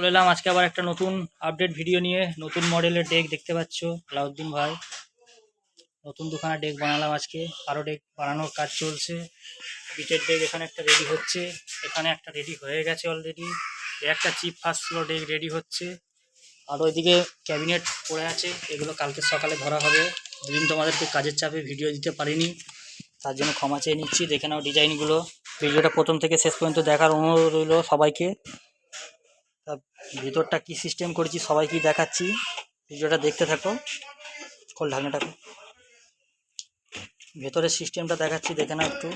চলে এলাম। আজকে আবার একটা নতুন আপডেট ভিডিও নিয়ে। নতুন মডেলের ডেক দেখতে পাচ্ছ, আলাউদ্দিন ভাই। নতুন দুখানা ডেক বানালাম আজকে। আরও ডেক বানানোর কাজ চলছে। বিটের ডেক এখানে একটা রেডি হচ্ছে। এখানে একটা রেডি হয়ে গেছে অলরেডি একটা chip first flow deck ready হচ্ছে। আর ওইদিকে ক্যাবিনেট পড়ে আছে। এগুলো কালকে সকালে ধরা হবে। দুদিন তোমাদেরকে কাজের চাপে ভিডিও দিতে পারিনি। তার জন্য ক্ষমা চেয়ে নিচ্ছি। দেখে নাও ডিজাইনগুলো ভিডিওটা প্রথম থেকে শেষ পর্যন্ত দেখার অনুরোধ রইল সবাইকে। তা ভিতরটা কি সিস্টেম করেছি সবাইকে দেখাচ্ছি। ভিডিওটা দেখতে থাকো। খোল ঢাকনাটাকে। ভেতরের সিস্টেমটা দেখাচ্ছি, দেখে নাও একটু।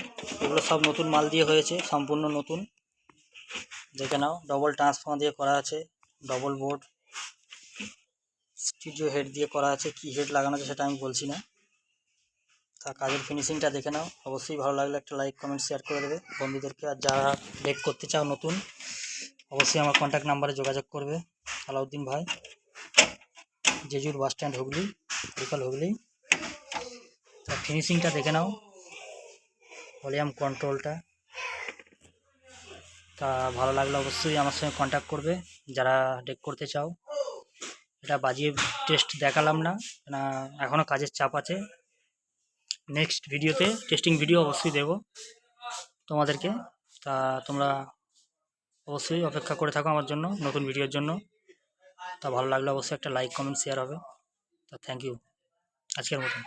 এগুলো সব নতুন মাল দিয়ে হয়েছে, সম্পূর্ণ নতুন। দেখে নাও ডবল ট্রান্সফর্মার দিয়ে করা আছে ডবল বোর্ড স্টিডিও হেড দিয়ে করা আছে, কি হেড লাগানো আছে সেটা আমি বলছি না। তা কাজের ফিনিশিংটা দেখে নাও। অবশ্যই ভালো লাগলে একটা লাইক কমেন্ট শেয়ার করে দেবে। বন্ধুদেরকে আর যারা ডেক করতে চাও নতুন অবশ্যই আমার কন্ট্যাক্ট নাম্বারে যোগাযোগ করবে আলাউদ্দিন ভাই। জেজুর বাস স্ট্যান্ড হুগলি বিকাল হুগলি। তা ফিনিশিংটা দেখে নাও ভলিউম কন্ট্রোলটা তা ভালো লাগলে অবশ্যই আমার সঙ্গে কন্ট্যাক্ট করবে, যারা ডেক করতে চাও। এটা বাজিয়ে টেস্ট দেখালাম না না এখনও কাজের চাপ আছে। নেক্সট ভিডিওতে টেস্টিং ভিডিও অবশ্যই দেব তোমাদেরকে। তা তোমরা অবশ্যই অপেক্ষা করে থাকো আমার জন্য, নতুন ভিডিওর জন্য। তা ভালো লাগলে অবশ্যই একটা লাইক কমেন্ট শেয়ার হবে। তা থ্যাংক ইউ আজকের মতন।